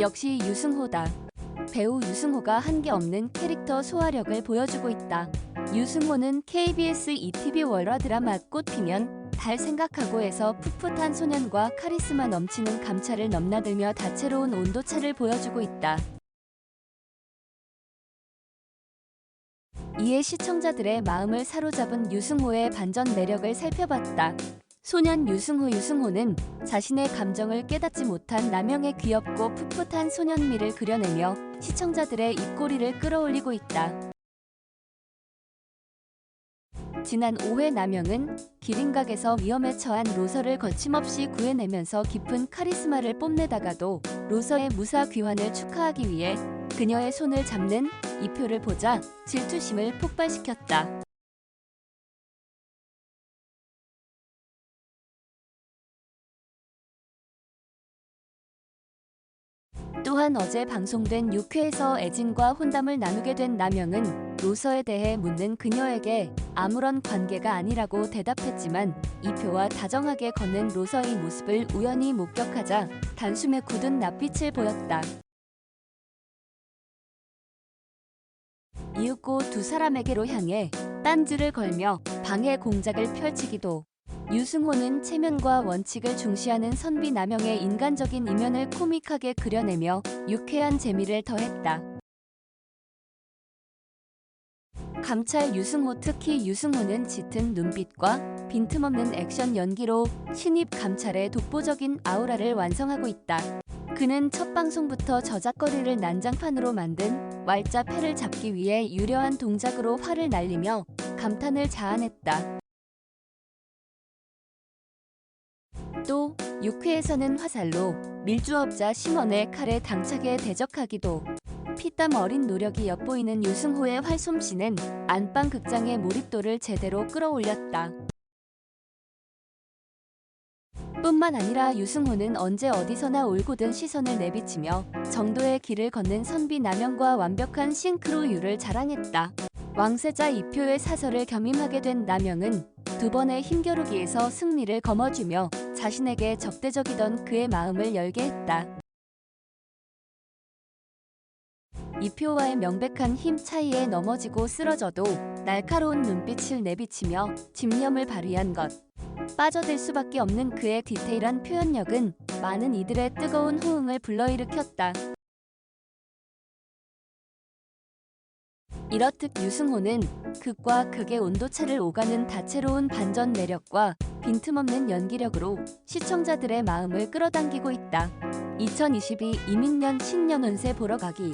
역시 유승호다. 배우 유승호가 한게 없는 캐릭터 소화력을 보여주고 있다. 유승호는 KBS ETV 월화 드라마 꽃피면 달 생각하고에서 풋풋한 소년과 카리스마 넘치는 감차를 넘나들며 다채로운 온도차를 보여주고 있다. 이에 시청자들의 마음을 사로잡은 유승호의 반전 매력을 살펴봤다. 소년 유승호 유승호는 자신의 감정을 깨닫지 못한 남영의 귀엽고 풋풋한 소년미를 그려내며 시청자들의 입꼬리를 끌어올리고 있다. 지난 5회 남영은 기린각에서 위험에 처한 로서를 거침없이 구해내면서 깊은 카리스마를 뽐내다가도 로서의 무사 귀환을 축하하기 위해 그녀의 손을 잡는 이표를 보자 질투심을 폭발시켰다. 또한 어제 방송된 6회에서 애진과 혼담을 나누게 된 남영은 로서에 대해 묻는 그녀에게 아무런 관계가 아니라고 대답했지만 이표와 다정하게 걷는 로서의 모습을 우연히 목격하자 단숨에 굳은 낯빛을 보였다. 이윽고 두 사람에게로 향해 딴지를 걸며 방해 공작을 펼치기도 유승호는 체면과 원칙을 중시하는 선비 남영의 인간적인 이면을 코믹하게 그려내며 유쾌한 재미를 더했다. 감찰 유승호 특히 유승호는 짙은 눈빛과 빈틈없는 액션 연기로 신입 감찰의 독보적인 아우라를 완성하고 있다. 그는 첫 방송부터 저작거리를 난장판으로 만든 왈자 패를 잡기 위해 유려한 동작으로 화를 날리며 감탄을 자아냈다. 또 6회에서는 화살로 밀주업자 심원의 칼에 당차게 대적하기도 피땀 어린 노력이 엿보이는 유승호의 활솜씨는 안방 극장의 몰입도를 제대로 끌어올렸다. 뿐만 아니라 유승호는 언제 어디서나 올곧은 시선을 내비치며 정도의 길을 걷는 선비 남영과 완벽한 싱크로율을 자랑했다. 왕세자 이표의 사설을 겸임하게 된 남영은 두 번의 힘겨루기에서 승리를 거머쥐며 자신에게 적대적이던 그의 마음을 열게 했다. 이표와의 명백한 힘 차이에 넘어지고 쓰러져도 날카로운 눈빛을 내비치며 집념을 발휘한 것. 빠져들 수밖에 없는 그의 디테일한 표현력은 많은 이들의 뜨거운 호응을 불러일으켰다. 이렇듯 유승호는 극과 극의 온도차를 오가는 다채로운 반전 매력과 빈틈없는 연기력으로 시청자들의 마음을 끌어당기고 있다. 2022 이민년 신년운세 보러 가기